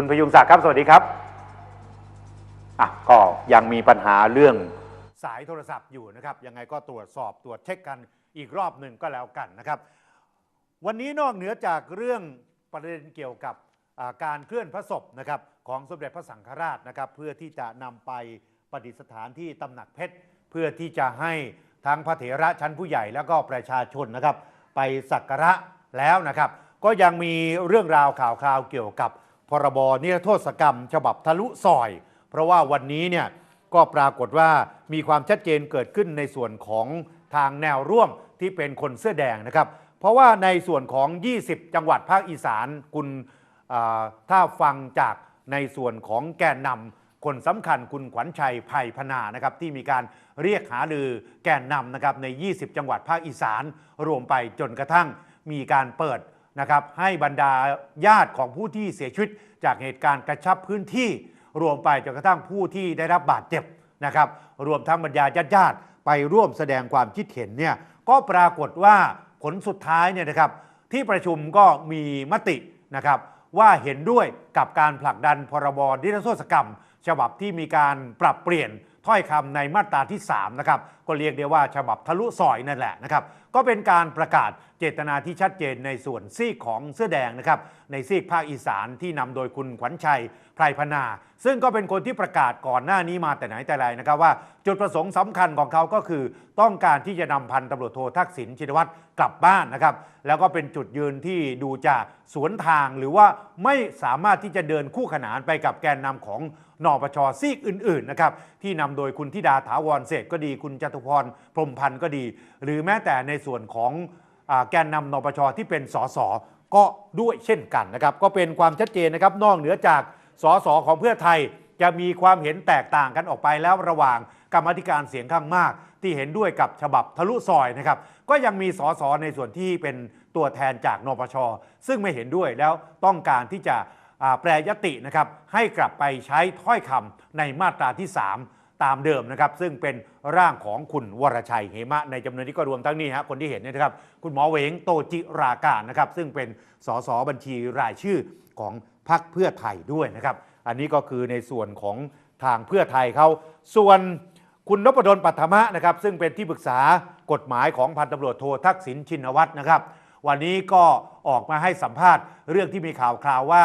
คุณพยุงศักดิ์ครับ สวัสดีครับอะก็ยังมีปัญหาเรื่องสายโทรศัพท์อยู่นะครับ ยังไงก็ตรวจสอบตรวจเช็คกันอีกรอบหนึ่งก็แล้วกันนะครับ วันนี้นอกเหนือจากเรื่องประเด็นเกี่ยวกับการเคลื่อนพระศพนะครับของสมเด็จพระสังฆราชนะครับเพื่อที่จะนำไปประดิษฐานที่ตำหนักเพชร เพื่อที่จะให้ทั้งพระเถระชั้นผู้ใหญ่แล้วก็ประชาชนนะครับ ไปสักการะแล้วนะครับ ก็ยังมีเรื่องราวข่าวคราวเกี่ยวกับ พรบนิรโทษกรรม ฉบับทะลุซอย เพราะว่าวันนี้เนี่ยก็ปรากฏว่ามีความชัดเจนเกิดขึ้นในส่วนของทางแนวร่วมที่เป็นคนเสื้อแดงนะครับ เพราะว่าในส่วนของ 20 จังหวัดภาคอีสานคุณถ้าฟังจากในส่วนของแกนนำคนสำคัญคุณขวัญชัยไพพนานะครับที่มีการเรียกหาลือแกนนำนะครับใน 20 จังหวัดภาคอีสานรวมไปจนกระทั่งมีการเปิด นะครับให้บรรดาญาติของผู้ที่เสียชีวิต จากเหตุการณ์กระชับพื้นที่รวมไปจนกระทั่งผู้ที่ได้รับบาดเจ็บนะครับรวมทั้งบรรดาญาติญาติไปร่วมแสดงความคิดเห็นเนี่ยก็ปรากฏว่าผลสุดท้ายเนี่ยนะครับที่ประชุมก็มีมตินะครับว่าเห็นด้วยกับการผลักดันพรบนิรโทษกรรม ฉบับที่มีการปรับเปลี่ยน ถ้อยคำในมาตราที่ 3 นะครับ ก็เรียกได้ว่าฉบับทะลุซอยนั่นแหละนะครับ ก็เป็นการประกาศเจตนาที่ชัดเจนในส่วนซีกของเสื้อแดงนะครับ ในซีกภาคอีสานที่นำโดยคุณขวัญชัยไพรพนา ซึ่งก็เป็นคนที่ประกาศก่อนหน้านี้มาแต่ไหนแต่ไรนะครับว่า จุดประสงค์สำคัญของเขาก็คือ ต้องการที่จะนำพันตำรวจโททักษิณชินวัตรกลับบ้านนะครับ แล้วก็เป็นจุดยืนที่ดูจะสวนทางหรือว่าไม่สามารถที่จะเดินคู่ขนานไปกับแกนนำของ นปชซีกอื่นๆนะครับที่นำโดยคุณธิดาถาวรเศษก็ดี คุณจตุพรพรมพันธ์ก็ดี หรือแม้แต่ในส่วนของอแกนนำนปชที่เป็นสสก็ด้วยเช่นกันนะครับก็เป็นความชัดเจนนะครับนอกเหนือจากสสของเพื่อไทยจะมีความเห็นแตกต่างกันออกไปแล้วระหว่างกรรมธิการเสียงข้างมาก ที่เห็นด้วยกับฉบับทะลุซอยนะครับก็ยังมีสสในส่วนที่เป็นตัวแทนจากนปชซึ่งไม่เห็นด้วยแล้วต้องการที่จะ แปรยตินะครับให้กลับไปใช้ถ้อยคำในมาตราที่ 3 ตามเดิมนะครับ ซึ่งเป็นร่างของคุณวรชัยเหมะ ในจำนวนนี้ก็รวมทั้งนี้ฮะคนที่เห็นเนี่ยนะครับ คุณหมอเวงโตจิราการนะครับ ซึ่งเป็นสสบัญชีรายชื่อของพรรคเพื่อไทยด้วยนะครับ อันนี้ก็คือในส่วนของทางเพื่อไทยเขาส่วนคุณนพดลปัทมะนะครับ ซึ่งเป็นที่ปรึกษากฎหมายของพันตำรวจโททักษิณชินวัตรนะครับ วันนี้ก็ออกมาให้สัมภาษณ์เรื่องที่มีข่าวคราวว่า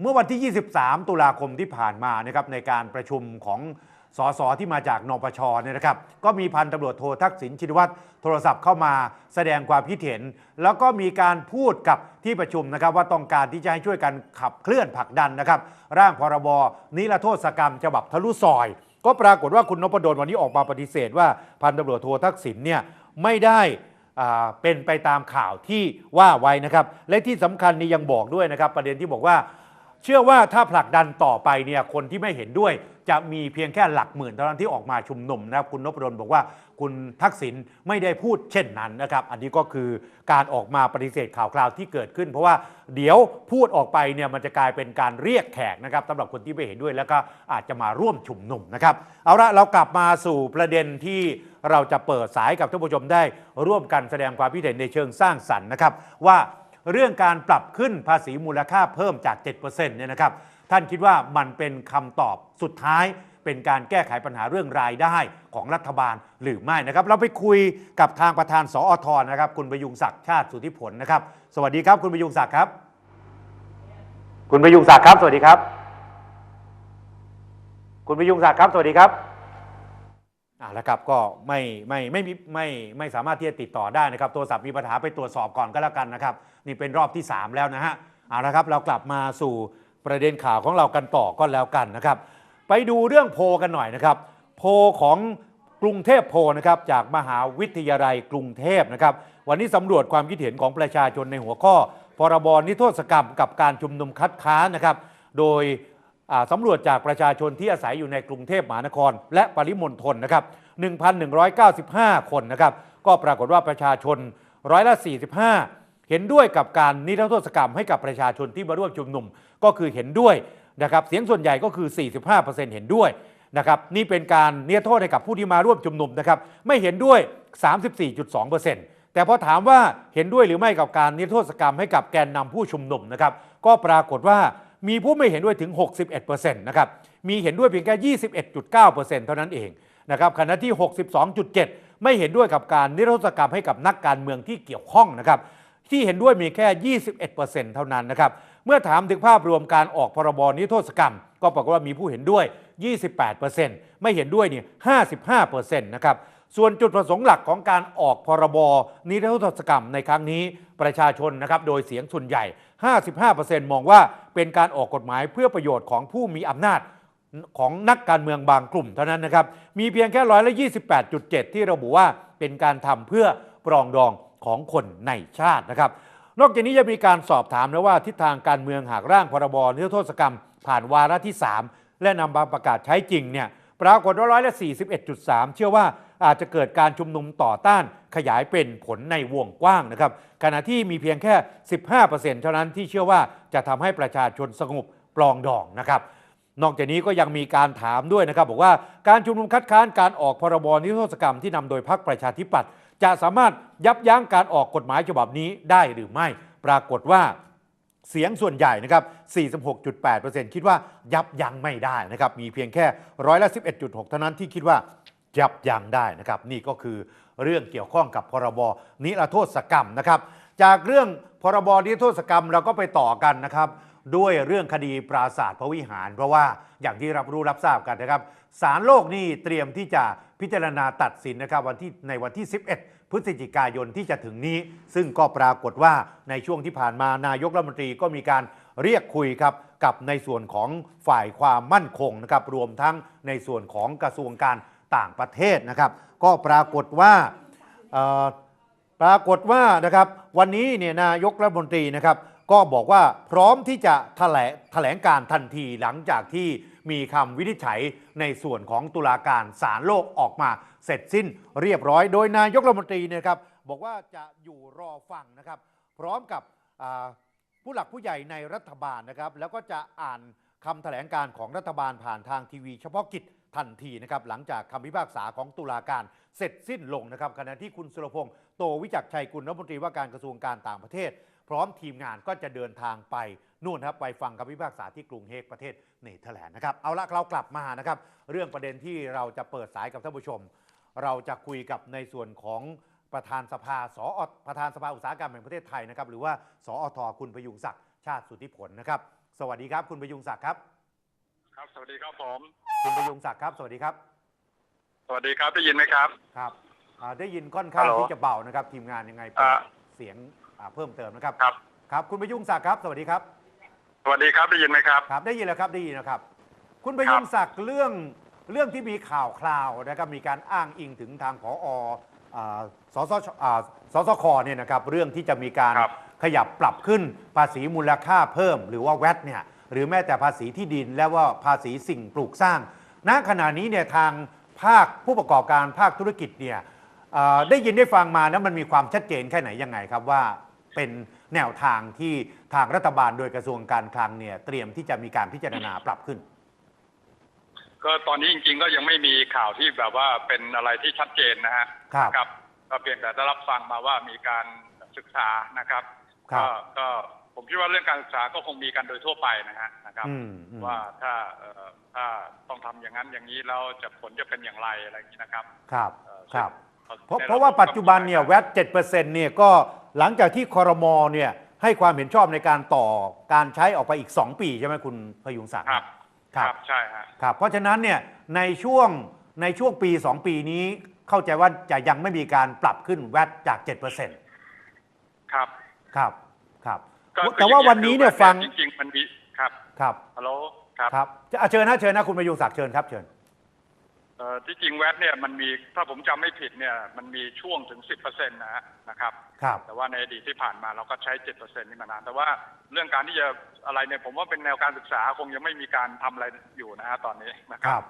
เมื่อวันที่ 23 ตุลาคมที่ผ่านมานะครับในการประชุมของสสที่มาจากนปชเนี่ยนะครับ ก็มีพันตำรวจโททักษิณชินวัตรโทรศัพท์เข้ามาแสดงความคิดเห็น แล้วก็มีการพูดกับที่ประชุมนะครับ ว่าต้องการที่จะให้ช่วยกันขับเคลื่อนผลักดันนะครับ ร่างพรบนิรโทษกรรมฉบับทะลุซอย ก็ปรากฏว่าคุณนพดลวันนี้ออกมาปฏิเสธว่าพันตำรวจโททักษิณเนี่ยไม่ได้เป็นไปตามข่าวที่ว่าไว้นะครับ และที่สำคัญนี่ยังบอกด้วยนะครับ ประเด็นที่บอกว่า เชื่อว่าถ้าผลักดันต่อไปเนี่ยคนที่ไม่เห็นด้วย จะมีเพียงแค่หลักหมื่นเท่านั้นที่ออกมาชุมนุมนะครับคุณนพดลบอกว่าคุณทักษิณไม่ได้พูดเช่นนั้นนะครับอันนี้ก็คือการออกมาปฏิเสธข่าวคราวที่เกิดขึ้น เพราะว่าเดี๋ยวพูดออกไปเนี่ยมันจะกลายเป็นการเรียกแขกนะครับสำหรับคนที่ไม่เห็นด้วยแล้วก็อาจจะมาร่วมชุมนุมนะครับเอาละเรากลับมาสู่ประเด็นที่เราจะเปิดสายกับท่านผู้ชมได้ร่วมกันแสดงความคิดเห็นในเชิงสร้างสรรค์นะครับว่า เรื่องการปรับขึ้นภาษีมูลค่าเพิ่มจาก 7%เนี่ยนะครับ ท่านคิดว่ามันเป็นคำตอบสุดท้าย เป็นการแก้ไขปัญหาเรื่องรายได้ของรัฐบาลหรือไม่นะครับ เราไปคุยกับทางประธานสอทนะครับ คุณประยุงศักดิ์ชาติสุทธิผลนะครับ สวัสดีครับ คุณประยุงศักดิ์ครับ คุณประยุงศักดิ์ครับ สวัสดีครับ คุณประยุงศักดิ์ครับ สวัสดีครับอ่าแล้วครับก็ไม่ไม่ไม่ไม่ไม่ไม่สามารถที่จะติดต่อได้นะครับ โทรศัพท์มีปัญหาไปตรวจสอบก่อนก็แล้วกันนะครับ นี่เป็นรอบที่ 3 แล้วนะฮะเอาละครับเรากลับมาสู่ประเด็นข่าวของเรากันต่อก็แล้วกันนะครับ ไปดูเรื่องโพกันหน่อยนะครับ โพของกรุงเทพโพนะครับจากมหาวิทยาลัยกรุงเทพนะครับวันนี้สำรวจความคิดเห็นของประชาชนในหัวข้อพรบนิโทษกรรมกับการชุมนุมคัดค้านนะครับ โดยอ่าสำรวจจากประชาชนที่อาศัยอยู่ในกรุงเทพมหานคร และปริมณฑลนะครับ 1,195 คนนะครับ ก็ปรากฏว่าประชาชนร้อยละ 45 เห็นด้วยกับการนิรโทษกรรมให้กับประชาชนที่มาร่วมชุมนุมก็คือเห็นด้วยนะครับเสียงส่วนใหญ่ก็คือ 45%เห็นด้วยนะครับนี่เป็นการเนิรโทษให้กับผู้ที่มาร่วมชุมนุมนะครับไม่เห็นด้วย 34.2%แต่พอถามว่าเห็นด้วยหรือไม่กับการนิรโทษกรรมให้กับแกนนำผู้ชุมนุมนะครับก็ปรากฏว่ามีผู้ไม่เห็นด้วยถึง 61%นะครับมีเห็นด้วยเพียงแค่ 21.9%เท่านั้นเองนะครับขณะที่ 62.7 ไม่เห็นด้วยกับการนิรโทษกรรมให้กับนักการเมืองที่เกี่ยวข้องนะครับ ที่เห็นด้วยมีแค่ 21%เท่านั้นนะครับ เมื่อถามถึงภาพรวมการออกพรบนิรโทษกรรม ก็ปรากฏว่ามีผู้เห็นด้วย 28%ไม่เห็นด้วยเนี่ย55%นะครับ ส่วนจุดประสงค์หลักของการออกพรบนิรโทษกรรมในครั้งนี้ประชาชนนะครับโดยเสียงส่วนใหญ่ 55%มองว่าเป็นการออกกฎหมายเพื่อประโยชน์ของผู้มีอำนาจของนักการเมืองบางกลุ่มเท่านั้นนะครับ มีเพียงแค่ร้อยละ28.7 ที่ระบุว่าเป็นการทำเพื่อปรองดอง ของคนในชาตินะครับ นอกจากนี้ยังมีการสอบถามนะว่าทิศทางการเมืองหากร่างพรบนิรโทษกรรม ผ่านวาระที่ 3 และนำมาประกาศใช้จริงเนี่ยปรากฏว่าร้อยละ41.3 เชื่อว่าอาจจะเกิดการชุมนุมต่อต้านขยายเป็นผลในวงกว้างนะครับ ขณะที่มีเพียงแค่ 15%เท่านั้นที่เชื่อว่าจะทำให้ประชาชนสงบปลองดองนะครับนอกจากนี้ก็ยังมีการถามด้วยนะครับ บอกว่าการชุมนุมคัดค้านการออกพรบนิรโทษกรรมที่นำโดยพรรคประชาธิปัตย์ จะสามารถยับยั้งการออกกฎหมายฉบับนี้ได้หรือไม่ ปรากฏว่าเสียงส่วนใหญ่นะครับ 46.8%คิดว่ายับยั้งไม่ได้นะครับ มีเพียงแค่ร้อยละ 11.6 เท่านั้นที่คิดว่ายับยั้งได้นะครับ นี่ก็คือเรื่องเกี่ยวข้องกับพรบนิรโทษกรรมนะครับ จากเรื่องพรบนิรโทษกรรมเราก็ไปต่อกันนะครับ ด้วยเรื่องคดีปราศาสตร์พระวิหาร เพราะว่าอย่างที่รับรู้รับทราบกันนะครับศาลโลกนี่เตรียมที่จะพิจารณาตัดสินนะครับวันที่ในวันที่ 11 พฤศจิกายนที่จะถึงนี้ ซึ่งก็ปรากฏว่าในช่วงที่ผ่านมานายกรัฐมนตรีก็มีการเรียกคุยครับกับในส่วนของฝ่ายความมั่นคงนะครับรวมทั้งในส่วนของกระทรวงการต่างประเทศนะครับ ก็ปรากฏว่าปรากฏว่านะครับวันนี้เนี่ยนายกรัฐมนตรีนะครับ ก็บอกว่าพร้อมที่จะแถลงแถลงการทันทีหลังจากที่มีคำวินิจฉัยในส่วนของตุลาการศาลโลกออกมาเสร็จสิ้นเรียบร้อย โดยนายกรัฐมนตรีเนยครับบอกว่าจะอยู่รอฟังนะครับ พร้อมกับผู้หลักผู้ใหญ่ในรัฐบาลนะครับ แล้วก็จะอ่านคำแถลงการของรัฐบาลผ่านทางทีวี เฉพาะกิจทันทีนะครับหลังจากคำพิพากษาของตุลาการเสร็จสิ้นลงนะครับขณะที่คุณสุรพงษ์โตวิจักชัยกุลรัฐมนตรีว่าการกระทรวงการต่างประเทศ พร้อมทีมงานก็จะเดินทางไปนู่นครับไปฟังคำพิพากษาที่กรุงเฮกประเทศเนเธอร์แลนด์นะครับ เอาละเรากลับมานะครับ เรื่องประเด็นที่เราจะเปิดสายกับท่านผู้ชม เราจะคุยกับในส่วนของประธานสภาสอประธานสภาอุตสาหกรรมแห่งประเทศไทยนะครับหรือว่าสอทคุณพยุงศักดิ์ชาติสุทธิผลนะครับ สวัสดีครับ คุณพยุงศักดิ์ครับ ครับ สวัสดีครับผมคุณพยุงศักดิ์ครับ สวัสดีครับ สวัสดีครับได้ยินไหมครับครับอ่าได้ยินค่อนข้างฮัลโหลที่จะเบานะครับ ทีมงานยังไงเปิดอ่าเสียง อ่าเพิ่มเติมนะครับครับ ครับคุณพยุงศักดิ์ครับ สวัสดีครับ สวัสดีครับได้ยินไหมครับ ครับได้ยินแล้วครับได้ยินนะครับ คุณพยุงศักดิ์เรื่องเรื่องที่มีข่าวคราวนะครับมีการอ้างอิงถึงทางผออ่าสสชอ่าสสคเนี่ยนะครับเรื่องที่จะมีการครับ ขยับปรับขึ้นภาษีมูลค่าเพิ่ม หรือว่าแวดเนี่ยหรือแม้แต่ภาษีที่ดิน และว่าภาษีสิ่งปลูกสร้าง ณขณะนี้เนี่ยทางภาคผู้ประกอบการภาคธุรกิจเนี่ยเอ่อได้ยินได้ฟังมานะมันมีความชัดเจนแค่ไหนยังไงครับว่า เป็นแนวทางที่ทางรัฐบาลโดยกระทรวงการคลังเนี่ยเตรียมที่จะมีการพิจารณาปรับขึ้น ก็ตอนนี้จริง ๆ ก็ยังไม่มีข่าวที่แบบว่าเป็นอะไรที่ชัดเจนนะฮะครับครับก็เพียงแต่ได้รับฟังมาว่ามีการศึกษานะครับครับก็ก็ผมคิดว่าเรื่องการศึกษาก็คงมีกันโดยทั่วไปนะฮะนะครับ อืมอืมว่าถ้าเอ่อถ้าต้องทำอย่างนั้นอย่างนี้แล้วจะผลจะเป็นอย่างไรอะไรอย่างนี้นะครับครับเอ่อครับซึ่งเพราะได้เพราะว่าปัจจุบันเนี่ยแวด7%เนี่ยก็ หลังจากที่คอรมอเนี่ยให้ความเห็นชอบในการต่อการใช้ออกไปอีก 2 ปีใช่ไหมคุณพยุงศักดิ์ครับคครัรับบใช่ฮะครับเพราะฉะนั้นเนี่ยในช่วงในช่วงปี 2 ปีนี้เข้าใจว่าจะยังไม่มีการปรับขึ้นแวดจาก7%ครับครับครับก็แต่ว่าวันนี้เนี่ยฟังจริงๆมันมีครับครับฮัลโหลครับครับจะอะเชิญนะเชิญนะคุณพยุงศักดิ์เชิญครับเชิญเอ่อ ที่จริงแวดเนี่ยมันมีถ้าผมจำไม่ผิดเนี่ยมันมีช่วงถึง 10%นะฮะนะครับ ครับ แต่ว่าในอดีตที่ผ่านมาเราก็ใช้ 7%นี่มานาน แต่ว่าเรื่องการที่จะอะไรเนี่ยผมว่าเป็นแนวการศึกษาคงยังไม่มีการทำอะไรอยู่นะฮะตอนนี้นะคครับ รับ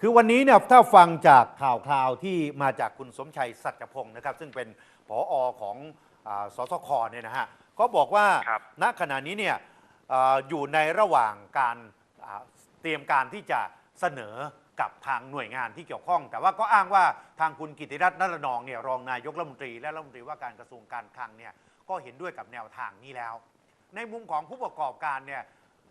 คือวันนี้เนี่ยถ้าฟังจากข่าวคราวที่มาจากคุณสมชัยสัจพงศ์นะครับ ซึ่งเป็นผออของอาสสคเนี่ยนะฮะก็บอกว่าครับ ณขณะนี้เนี่ยอ่าอยู่ในระหว่างการอ่าเตรียมการที่จะเสนอ กับทางหน่วยงานที่เกี่ยวข้อง แต่ว่าก็อ้างว่าทางคุณกิติรัตน์นรนองเนี่ยรองนายกรัฐมนตรีและรัฐมนตรีว่าการกระทรวงการคลังเนี่ยก็เห็นด้วยกับแนวทางนี้แล้ว ในมุมของผู้ประกอบการเนี่ย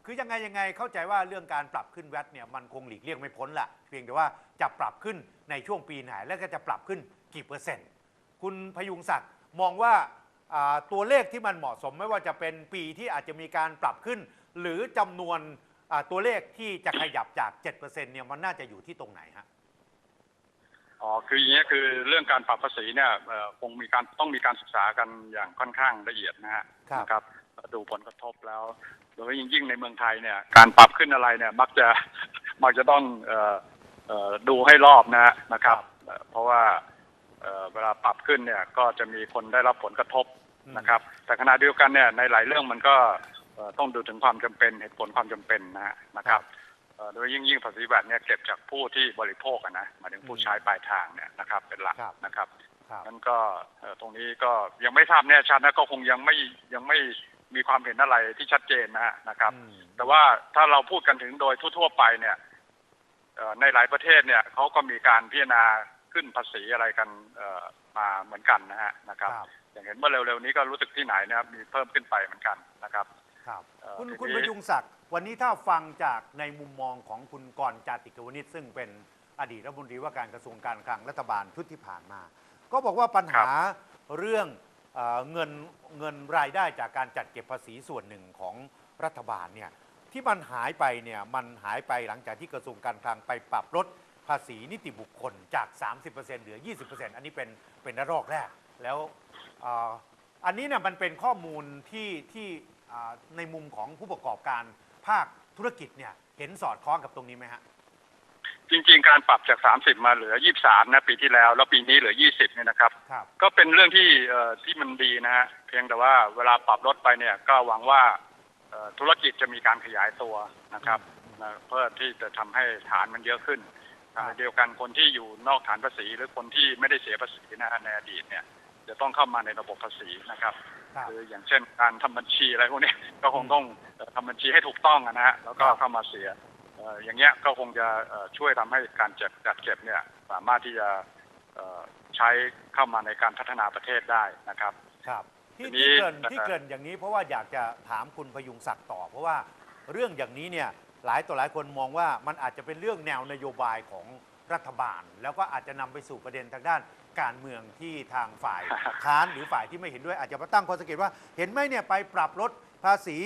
คือยังไงยังไงเข้าใจว่าเรื่องการปรับขึ้นแวดเนี่ยมันคงหลีกเลี่ยงไม่พ้นละเพียงแต่ว่าจะปรับขึ้นในช่วงปีไหนแล้วก็จะปรับขึ้นกี่เปอร์เซ็นต์ คุณพยุงศักดิ์มองว่าอ่าตัวเลขที่มันเหมาะสมไม่ว่าจะเป็นปีที่อาจจะมีการปรับขึ้น หรือจำนวน อ่าตัวเลขที่จะขยับจาก 7%เนี่ยมันน่าจะอยู่ที่ตรงไหนฮะ อ๋อคืออย่างนี้ยคือเรื่องการปรับภาษีเนี่ยเอ่อคงมีการต้องมีการศึกษากันอย่างค่อนข้างละเอียดนะฮะครับ นะครับดูผลกระทบแล้วโดยเฉพาะยิ่งยิ่งในเมืองไทยเนี่ยการปรับขึ้นอะไรเนี่ยมักจะ มักจะต้องเอ่อเอ่อดูให้รอบนะฮะนะครับเอ่อเพราะว่าเอ่อเวลาปรับขึ้นเนี่ยก็จะมีคนได้รับผลกระทบอืมนะครับแต่ขณะเดียวกันเนี่ยในหลายเรื่องมันก็เอ่อ ต้องดูถึงความจำเป็นเหตุผลความจำเป็นนะฮะนะครับเอ่อโดยยิ่งยิ่งภาษีแวดเนี่ยเก็บจากผู้ที่บริโภคอะนะหมายถึงผู้อืมใช้ปลายทางเนี่ยนะครับ เป็นหลักครับนะครับครับนั้นก็เอ่อตรงนี้ก็ยังไม่ทราบแน่ชัดนะก็คงยังไม่ยังไม่มีความเห็นอะไรที่ชัดเจนนะฮะนะครับอืมแต่ว่าถ้าเราพูดกันถึงโดยทั่วๆไปเนี่ยเอ่อในหลายประเทศเนี่ยเขาก็มีการพิจารณาขึ้นภาษีอะไรกันเอ่อมาเหมือนกันนะฮะนะครับครับ อย่างเห็นเมื่อเร็วๆนี้ก็รู้สึกที่ไหนนะครับมีเพิ่มขึ้นไปเหมือนกันนะครับ ครับเอ่อคุณทีนี้คุณพยุงศักดิ์วันนี้ถ้าฟังจากในมุมมองของคุณกรณ์จาติกวนิชซึ่งเป็นอดีตรัฐมนตรีว่าการกระทรวงการคลังรัฐบาลชุดที่ผ่านมา ก็บอกว่าปัญหาเรื่องเออเงินเงินรายได้จากการจัดเก็บภาษีส่วนหนึ่งของรัฐบาลเนี่ยที่มันหายไปเนี่ยมันหายไปหลังจากที่กระทรวงการคลังไปปรับลดภาษีนิติบุคคลจาก 30%เหลือ 20%อันนี้เป็นเป็นระลอกแรกแล้วเอ่ออันนี้เนี่ยมันเป็นข้อมูลที่ที่อ่า ในมุมของผู้ประกอบการภาคธุรกิจเนี่ยเห็นสอดคล้องกับตรงนี้ไหมฮะจริง ๆ การปรับจาก 30 มาเหลือ 23 นะปีที่แล้ว แล้วปีนี้เหลือ 20 เนี่ยนะครับครับก็เป็นเรื่องที่เอ่อที่มันดีนะฮะเพียงแต่ว่าเวลาปรับลดไปเนี่ยก็หวังว่าเอ่อธุรกิจจะมีการขยายตัวนะครับนะเพื่อที่จะทำให้ฐานมันเยอะขึ้นครับขณะเดียวกันคนที่อยู่นอกฐานภาษี หรือคนที่ไม่ได้เสียภาษีนะฮะในอดีตเนี่ยจะต้องเข้ามาในระบบภาษีนะครับ ครับคืออย่างเช่นการทำบัญชีอะไรพวกเนี้ยก็คงต้องเอ่อทำบัญชีให้ถูกต้องอะนะฮะแล้วก็ครับเข้ามาเสียเอ่ออย่างเงี้ยก็คงจะเอ่อช่วยทำให้การจัดจัดเก็บเนี่ยสามารถที่จะเอ่อใช้เข้ามาในการพัฒนาประเทศได้นะครับครับที่ทีนี้ที่เกรินนะครับที่เกรินอย่างนี้เพราะว่าอยากจะถามคุณพยุงศักดิ์ต่อ เพราะว่าเรื่องอย่างนี้เนี่ยหลายต่อหลายคนมองว่ามันอาจจะเป็นเรื่องแนวนโยบายของรัฐบาล แล้วก็อาจจะนำไปสู่ประเด็นทางด้าน การเมืองที่ทางฝ่ายค้านหรือฝ่ายที่ไม่เห็นด้วยอาจจะมาตั้งข้อสังเกตว่า เห็นไหมเนี่ยไปปรับลดภาษี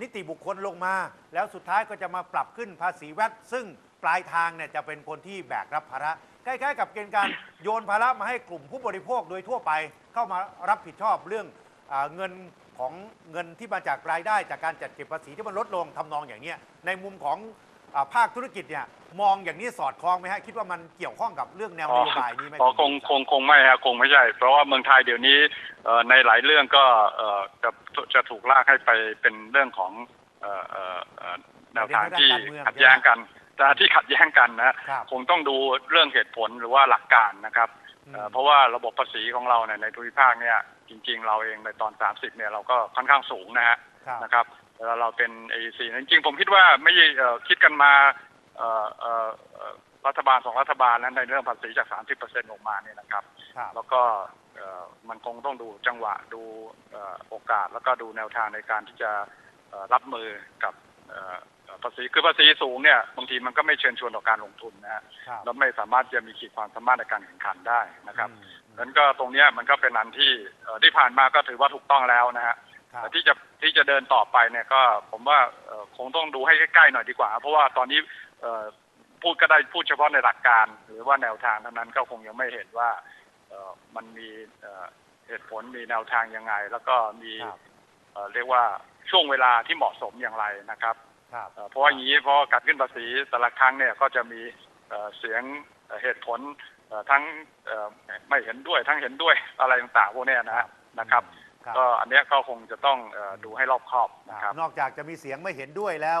นิติบุคคลลงมา แล้วสุดท้ายก็จะมาปรับขึ้นภาษีแวดซึ่งปลายทางเนี่ยจะเป็นคนที่แบกรับภาระคล้ายๆกับเกณฑ์การโยนภาระมาให้กลุ่มผู้บริโภคโดยทั่วไปเข้ามารับผิดชอบเรื่องอเงินของเงินที่มาจากรายได้จากการจัดเก็บภาษีที่มันลดลงทำนองอย่างเนี้ยในมุมของ อาภาคธุรกิจเนี่ยมองอย่างนี้สอดคล้องไหมฮะคิดว่ามันเกี่ยวข้องกับเรื่องแนวนโยบายนี้ไหมอ๋อณคงศักดิ์คงคงไม่ฮะคงไม่ใช่ เพราะว่าเมืองไทยเดี๋ยวนี้เอ่อในหลายเรื่องก็เอ่อจะจะถูกลากให้ไปเป็นเรื่องของเอ่อเอ่อเอ่อแนวทางที่ขัดแย้งกันแต่ที่ขัดแย้งกันนะครับคงต้องดูเรื่องเหตุผลหรือว่าหลักการนะครับอืมเอ่อเพราะว่าระบบภาษีของเราเนี่ยในภูมิภาคเนี่ยจริง ๆ เราเองในตอน 30เนี่ยเราก็ค่อนข้างสูงนะฮะครับนะครับ เวลาเราเป็น AEC จริงๆผมคิดว่าไม่ใช่เอ่อคิดกันมาเอ่อเอ่อเอ่อรัฐบาลสองรัฐบาลนั้นในเรื่องภาษีจาก 30%ลงมาเนี่ยนะครับครับแล้วก็เอ่อมันคงต้องดูจังหวะดูเอ่อโอกาสแล้วก็ดูแนวทางในการที่จะเอ่อรับมือกับเอ่อเอ่อภาษีคือภาษีสูงเนี่ยบางทีมันก็ไม่เชิญชวนต่อการลงทุนนะฮะครับแล้วไม่สามารถจะมีขีดความสามารถในการแข่งขันได้นะครับอืมนั้นก็ตรงเนี้ยมันก็เป็นอันที่เอ่อที่ผ่านมาก็ถือว่าถูกต้องแล้วนะฮะครับแต่ที่จะ ที่จะเดินต่อไปเนี่ยก็ผมว่าเอ่อคงต้องดูให้ใกล้ๆหน่อยดีกว่า เพราะว่าตอนนี้เอ่อพูดก็ได้พูดเฉพาะในหลักการ หรือว่าแนวทางเท่านั้นก็คงยังไม่เห็นว่าเอ่อมันมีเอ่อเหตุผลมีแนวทางยังไง แล้วก็มีครับเอ่อเรียกว่าช่วงเวลาที่เหมาะสมอย่างไรนะครับครับเอ่อเพราะว่าอย่างนี้เพราะว่าการขึ้นภาษีแต่ละครั้งเนี่ยก็จะมีเอ่อเสียงเอ่อเหตุผลเอ่อทั้งเอ่อไม่เห็นด้วยทั้งเห็นด้วยอะไรต่างๆพวกเนี้ยนะฮะนะครับครับ ก็อันเนี้ยก็คงจะต้องเออดูให้รอบคอบนะครับ นอกจากจะมีเสียงไม่เห็นด้วยแล้ว